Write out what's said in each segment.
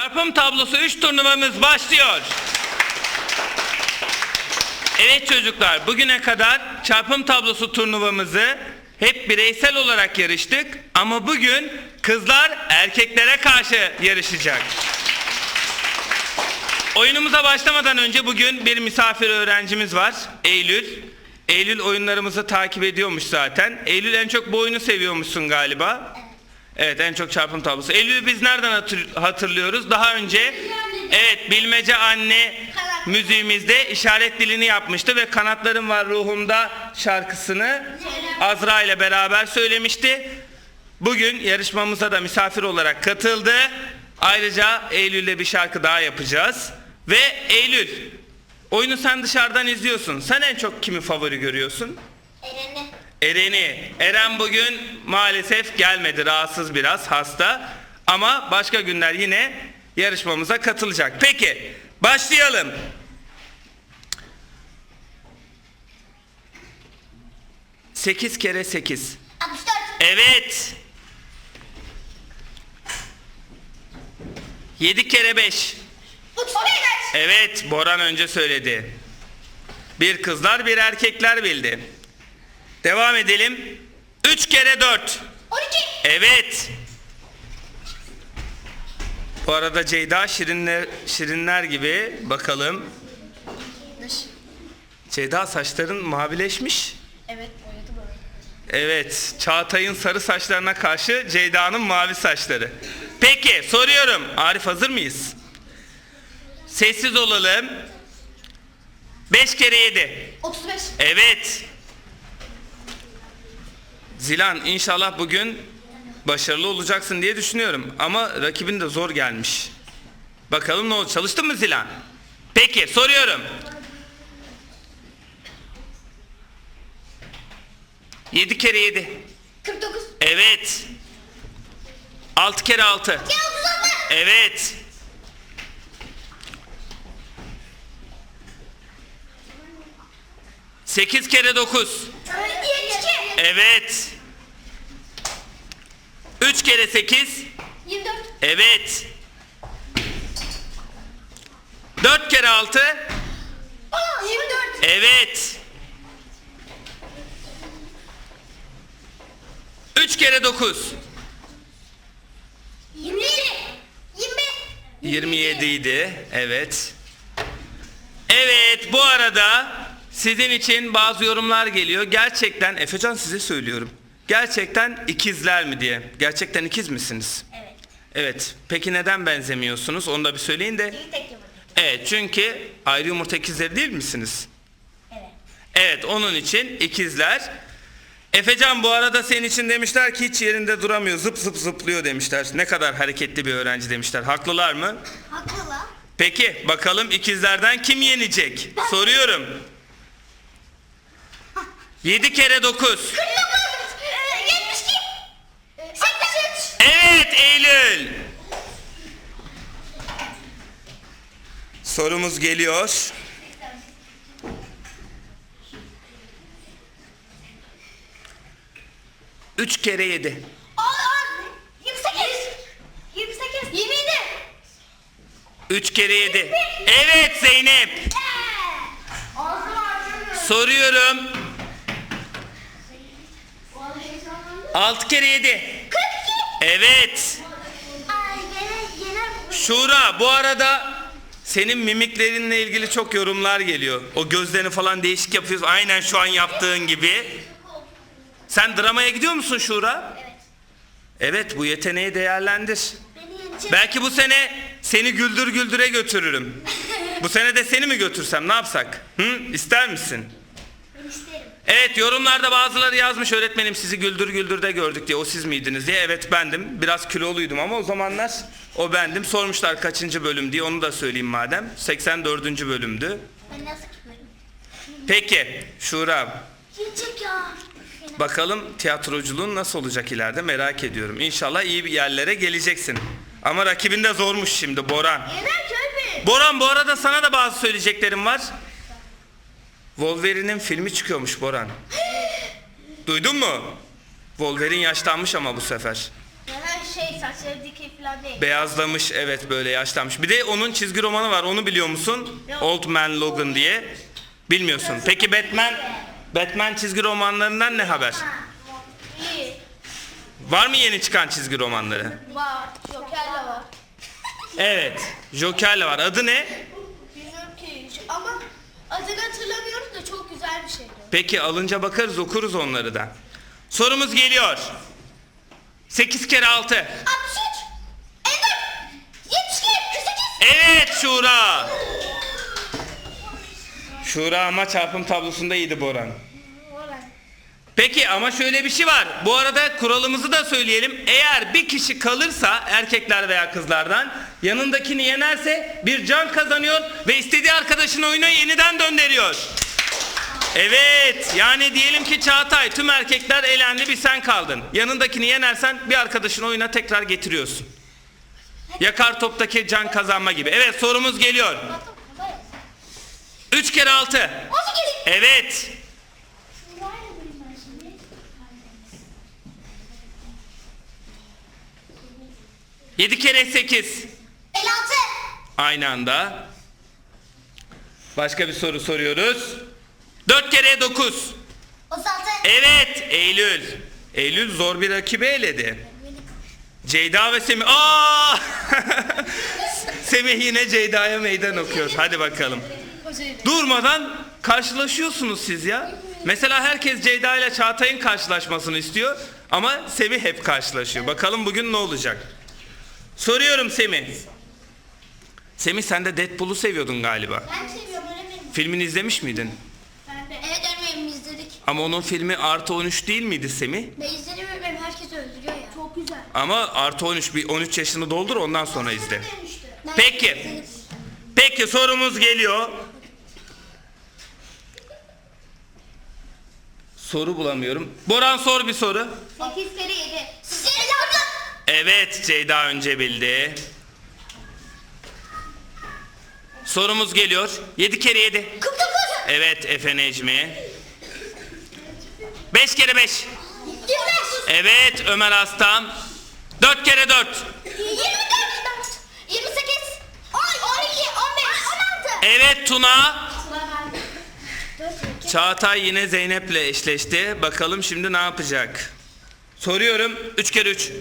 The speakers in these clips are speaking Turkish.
Çarpım tablosu 3 turnuvamız başlıyor. Evet çocuklar bugüne kadar çarpım tablosu turnuvamızı hep bireysel olarak yarıştık ama bugün kızlar erkeklere karşı yarışacak. Oyunumuza başlamadan önce bugün bir misafir öğrencimiz var. Eylül. Eylül oyunlarımızı takip ediyormuş zaten. Eylül en çok bu oyunu seviyormuşsun galiba. Evet en çok çarpım tablosu. Eylül'ü biz nereden hatır- hatırlıyoruz? Daha önce evet Bilmece Anne müziğimizde işaret dilini yapmıştı ve Kanatlarım Var Ruhumda şarkısını Azra ile beraber söylemişti. Bugün yarışmamıza da misafir olarak katıldı. Ayrıca Eylül'le bir şarkı daha yapacağız. Ve Eylül, oyunu sen dışarıdan izliyorsun. Sen en çok kimi favori görüyorsun? Eren'i. Eren'i. Eren bugün maalesef gelmedi. Rahatsız biraz, hasta. Ama başka günler yine yarışmamıza katılacak. Peki, başlayalım. Sekiz kere sekiz. 64. Evet. 7 kere 5. 35. Evet, Boran önce söyledi. Bir kızlar, bir erkekler bildi. Devam edelim. 3 kere 4. 12. Evet. Bu arada Ceyda şirinler, şirinler gibi bakalım. Ceyda saçların mavileşmiş. Evet boyadı böyle. Evet, Çağatay'ın sarı saçlarına karşı Ceyda'nın mavi saçları. Peki, soruyorum. Arif hazır mıyız? Sessiz olalım. 5 kere 7. 35. Evet. Zilan inşallah bugün başarılı olacaksın diye düşünüyorum. Ama rakibin de zor gelmiş. Bakalım ne oldu? Çalıştın mı Zilan? Peki, soruyorum. 7 kere 7. 49. Evet. 6 kere 6. Ya 36. Evet. Sekiz kere dokuz. 72. Evet. Üç kere sekiz. 24. Evet. Dört kere altı. Aa, 24. Evet. Üç kere dokuz. 27. 20. 27 idi. Evet. Evet bu arada sizin için bazı yorumlar geliyor. Gerçekten Efecan size söylüyorum. Gerçekten ikizler mi diye. Gerçekten ikiz misiniz? Evet. Evet. Peki neden benzemiyorsunuz? Onu da bir söyleyin de. İyi tek yumurta. Evet çünkü ayrı yumurta ikizleri değil misiniz? Evet. Evet onun için ikizler. Efecan bu arada senin için demişler ki hiç yerinde duramıyor zıp zıp zıplıyor demişler. Ne kadar hareketli bir öğrenci demişler. Haklılar mı? Haklı lan. Peki bakalım ikizlerden kim yenecek? Soruyorum. 7 kere 9. 49. Ee, 72. 83. Evet Eylül. Sorumuz geliyor. Üç kere yedi. Aa, aa, 28. 28. 27. Üç kere yedi. Evet Zeynep. Soruyorum. Altı kere yedi. 42. Evet. Ay yener yener. Şura bu arada senin mimiklerinle ilgili çok yorumlar geliyor. O gözlerini falan değişik yapıyorsun. Aynen şu an yaptığın gibi. Sen dramaya gidiyor musun Şura? Evet. Evet bu yeteneği değerlendir. Beni yenecek. Belki bu sene seni güldür güldüre götürürüm. Bu sene de seni mi götürsem ne yapsak? Hı? İster misin? Evet yorumlarda bazıları yazmış öğretmenim sizi güldür güldürde gördük diye o siz miydiniz diye. Evet bendim. Biraz kiloluydum ama o zamanlar o bendim. Sormuşlar kaçıncı bölüm diye onu da söyleyeyim madem. 84. bölümdü. Ben nasıl? Peki Şura ya. bakalım tiyatroculuğun nasıl olacak ileride merak ediyorum. İnşallah iyi bir yerlere geleceksin. Ama rakibin de zormuş şimdi Boran. Yener. Boran bu arada sana da bazı söyleyeceklerim var. Wolverine'in filmi çıkıyormuş Boran. Duydun mu? Wolverine yaşlanmış ama bu sefer. Yener şey saçları dikey falan değil. Beyazlamış evet böyle yaşlanmış. Bir de onun çizgi romanı var onu biliyor musun? Yok. Old Man Logan diye. Bilmiyorsun. Peki Batman Batman çizgi romanlarından ne haber? İyi. Var mı yeni çıkan çizgi romanları? Var. Joker de var. Evet. Joker'le var. Adı ne? Bilmiyorum ki hiç ama adını hatırlamıyorum da çok güzel bir şeydi. Peki alınca bakarız okuruz onları da. Sorumuz geliyor. 8 kere 6. 63 54 72 48 Evet Şura. Şura ama çarpım tablosunda iyiydi Boran. Peki ama şöyle bir şey var. Bu arada kuralımızı da söyleyelim. Eğer bir kişi kalırsa erkekler veya kızlardan yanındakini yenerse bir can kazanıyor ve istediği arkadaşın oyuna yeniden döndürüyor. Evet yani diyelim ki Çağatay tüm erkekler elendi bir sen kaldın. Yanındakini yenersen bir arkadaşın oyuna tekrar getiriyorsun. Yakar toptaki can kazanma gibi. Evet sorumuz geliyor. 3 kere 6. 18 Evet. Yedi kere sekiz. 56 Aynı anda. Başka bir soru soruyoruz. Dört kere dokuz. 36 Evet Eylül. Eylül zor bir rakibi eledi. Ceyda ve Semih. Aa! Semih yine Ceyda'ya meydan okuyor. Hadi bakalım. Durmadan karşılaşıyorsunuz siz ya. Mesela herkes Ceyda ile Çağatay'ın karşılaşmasını istiyor ama Semih hep karşılaşıyor. Bakalım bugün ne olacak? Soruyorum Semih. Semih sen de Deadpool'u seviyordun galiba. Ben seviyorum öğretmenim. Filmini izlemiş miydin? Evet öğretmenim izledik. Ama onun filmi artı 13 değil miydi Semih? Ben izledim öğretmenim herkes öldürüyor ya. Çok güzel. Ama artı 13 bir 13 yaşını doldur ondan sonra izle. Ben Peki. izledim. Peki sorumuz geliyor. Soru bulamıyorum. Boran sor bir soru. 8 kere 7. 56 Evet Ceyda önce bildi. Sorumuz geliyor. 7 kere 7. 49 Evet Efe Necmi. 5 kere 5. 25 Evet Ömer Aslan. 4 kere 4. 24 28 10 12 15 16 Evet Tuna. 4 Çağatay yine Zeynep'le eşleşti. Bakalım şimdi ne yapacak? Soruyorum. 3 kere 3. 9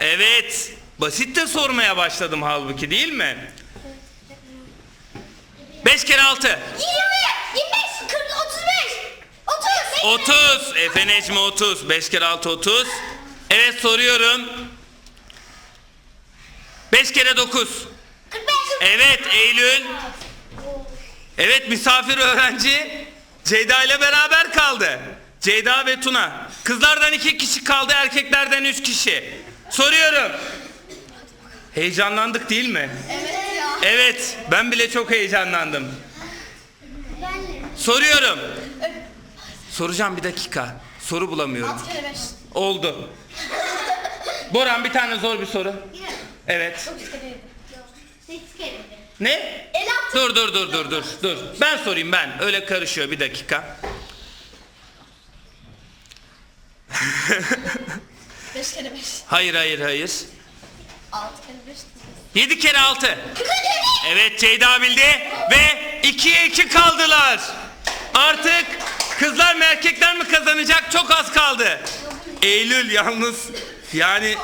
Evet. Basit de sormaya başladım halbuki değil mi? 5 kere 6. 20 25 40 35 30 30. Efe Necmi 30. 5 kere 6 30. Evet soruyorum. 5 kere 9. 45 Evet Eylül. Evet misafir öğrenci Ceyda ile beraber kaldı. Ceyda ve Tuna. Kızlardan iki kişi kaldı, erkeklerden üç kişi. Soruyorum. Heyecanlandık değil mi? Evet. Evet, ben bile çok heyecanlandım. Soruyorum. Soracağım bir dakika. Soru bulamıyorum. 6 kere 5 Oldu. Boran bir tane zor bir soru. Evet. 9 kere 7 8 kere Ne? 56 Dur dur dur dur dur dur. Ben sorayım ben. Öyle karışıyor bir dakika. 5 kere 5 Hayır hayır hayır. 6 kere 5 7 kere 6. Evet Ceyda bildi ve 2'ye 2 kaldılar. Artık kızlar mı erkekler mi kazanacak çok az kaldı. Eylül yalnız yani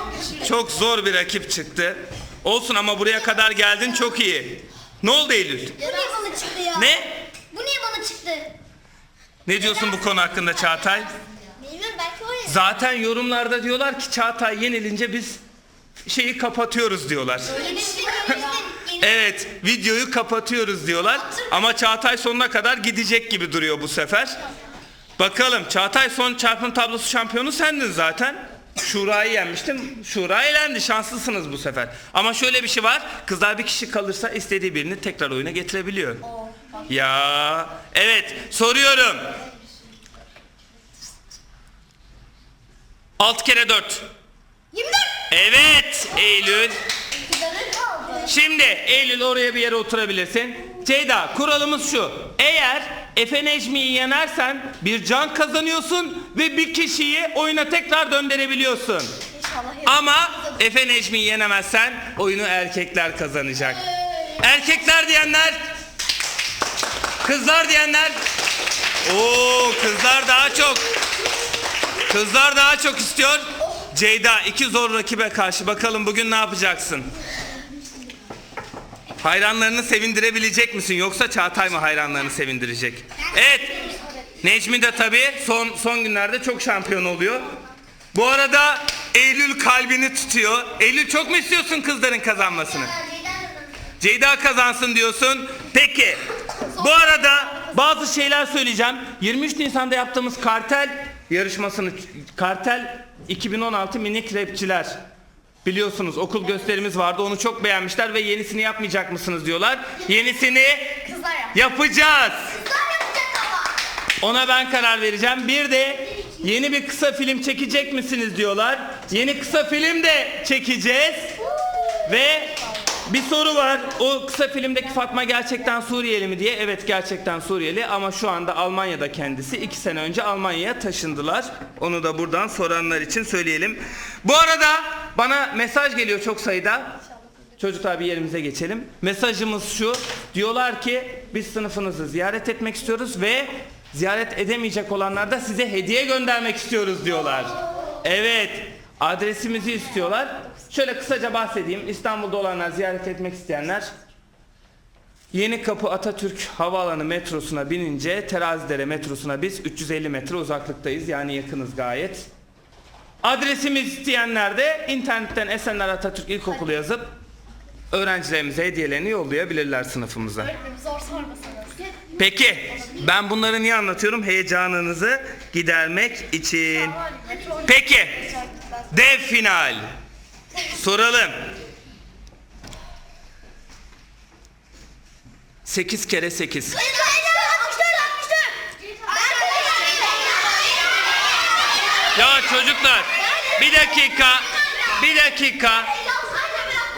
çok zor bir rakip çıktı. Olsun ama buraya kadar geldin çok iyi. Ne oldu Eylül? Bu niye bana çıktı ya? Ne? Bu niye bana çıktı? Ne diyorsun bu konu hakkında Çağatay? Bilmiyorum belki o ya. Zaten yorumlarda diyorlar ki Çağatay yenilince biz şeyi kapatıyoruz diyorlar. Evet, videoyu kapatıyoruz diyorlar. Ama Çağatay sonuna kadar gidecek gibi duruyor bu sefer. Bakalım Çağatay son çarpım tablosu şampiyonu sendin zaten. Şura'yı yenmiştim. Şura elendi. Şanslısınız bu sefer. Ama şöyle bir şey var. Kızlar bir kişi kalırsa istediği birini tekrar oyuna getirebiliyor. Ya evet soruyorum. 6 kere 4. 24 Evet Eylül. Şimdi Eylül oraya bir yere oturabilirsin. Ceyda kuralımız şu. Eğer Efe Necmi'yi yenersen bir can kazanıyorsun ve bir kişiyi oyuna tekrar döndürebiliyorsun. İnşallah. Ama Efe Necmi'yi yenemezsen oyunu erkekler kazanacak. Erkekler diyenler. Kızlar diyenler. Oo kızlar daha çok. Kızlar daha çok istiyor. Ceyda iki zor rakibe karşı bakalım bugün ne yapacaksın? Hayranlarını sevindirebilecek misin yoksa Çağatay mı hayranlarını sevindirecek? Evet. Necmi de tabii son son günlerde çok şampiyon oluyor. Bu arada Eylül kalbini tutuyor. Eylül çok mu istiyorsun kızların kazanmasını? Ceyda kazansın diyorsun. Peki. Bu arada bazı şeyler söyleyeceğim. 23 Nisan'da yaptığımız kartel yarışmasını kartel 2016 minik rapçiler biliyorsunuz okul gösterimiz vardı. Onu çok beğenmişler ve yenisini yapmayacak mısınız diyorlar. Yenisini Kızlar yap. yapacağız. Kızlar yapacak ama. Ona ben karar vereceğim. Bir de yeni bir kısa film çekecek misiniz diyorlar. Yeni kısa film de çekeceğiz. Ve bir soru var. O kısa filmdeki Fatma gerçekten Suriyeli mi diye. Evet gerçekten Suriyeli ama şu anda Almanya'da kendisi. iki sene önce Almanya'ya taşındılar. Onu da buradan soranlar için söyleyelim. Bu arada bana mesaj geliyor çok sayıda. Çocuklar bir yerimize geçelim. Mesajımız şu. Diyorlar ki biz sınıfınızı ziyaret etmek istiyoruz ve ziyaret edemeyecek olanlar da size hediye göndermek istiyoruz diyorlar. Evet. Adresimizi istiyorlar. Şöyle kısaca bahsedeyim. İstanbul'da olanlar ziyaret etmek isteyenler Yeni Kapı Atatürk Havaalanı metrosuna binince Terazidere metrosuna biz 350 metre uzaklıktayız. Yani yakınız gayet. Adresimiz isteyenler de internetten Esenler Atatürk İlkokulu yazıp öğrencilerimize hediyelerini yollayabilirler sınıfımıza. Öğretmenim zor sormasınız. Peki ben bunları niye anlatıyorum? Heyecanınızı gidermek için. Peki dev final. Soralım. 8 kere 8. Ya çocuklar bir dakika bir dakika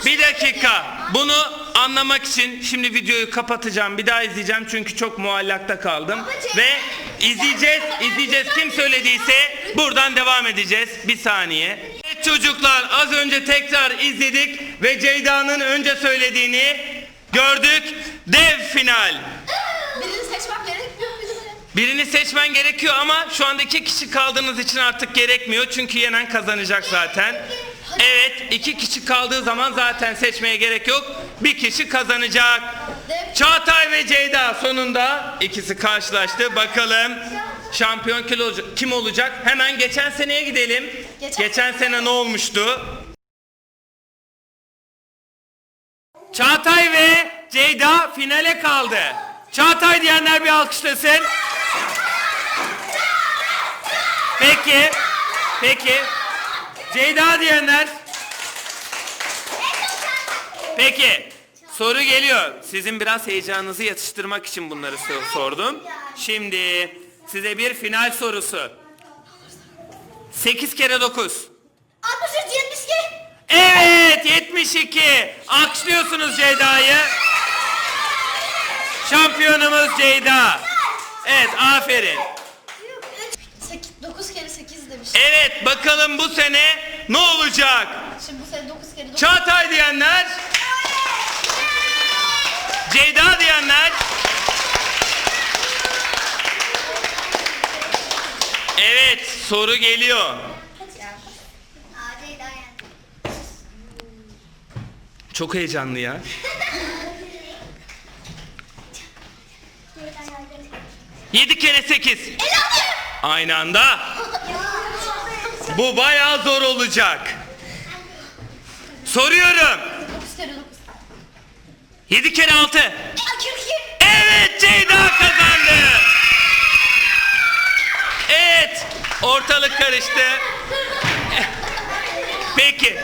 bir dakika. Bunu anlamak için şimdi videoyu kapatacağım. Bir daha izleyeceğim çünkü çok muallakta kaldım. Ve izleyeceğiz. izleyeceğiz. Kim söylediyse buradan devam edeceğiz. Bir saniye. Evet çocuklar az önce tekrar izledik ve Ceyda'nın önce söylediğini gördük. Dev final. Birini seçmem gerekmiyor muydu? Birini seçmen gerekiyor ama şu anda iki kişi kaldığınız için artık gerekmiyor. Çünkü yenen kazanacak zaten. Evet iki kişi kaldığı zaman zaten seçmeye gerek yok. Bir kişi kazanacak. Çağatay ve Ceyda sonunda ikisi karşılaştı. Bakalım şampiyon? Kim olacak? Hemen geçen seneye gidelim. Geçen- Geçen sene ne olmuştu? Çağatay ve Ceyda finale kaldı. Çağatay diyenler bir alkışlasın. Peki. Peki. Ceyda diyenler. Peki. Soru geliyor. Sizin biraz heyecanınızı yatıştırmak için bunları so- sordum. Şimdi size bir final sorusu. 8 kere 9. 63, 72. Evet 72. Alkışlıyorsunuz Ceyda'yı. Şampiyonumuz Ceyda. Evet aferin. 9 kere 8 demiş. Evet bakalım bu sene ne olacak? Şimdi bu sene 9 kere 9. Çağatay diyenler. Ceyda diyenler. Evet soru geliyor. Çok heyecanlı ya. Yedi kere sekiz. Aynı anda. Bu bayağı zor olacak. Soruyorum. 9 kere 9. 7 kere 6. 42. Evet Ceyda kazandı. Evet ortalık karıştı. Peki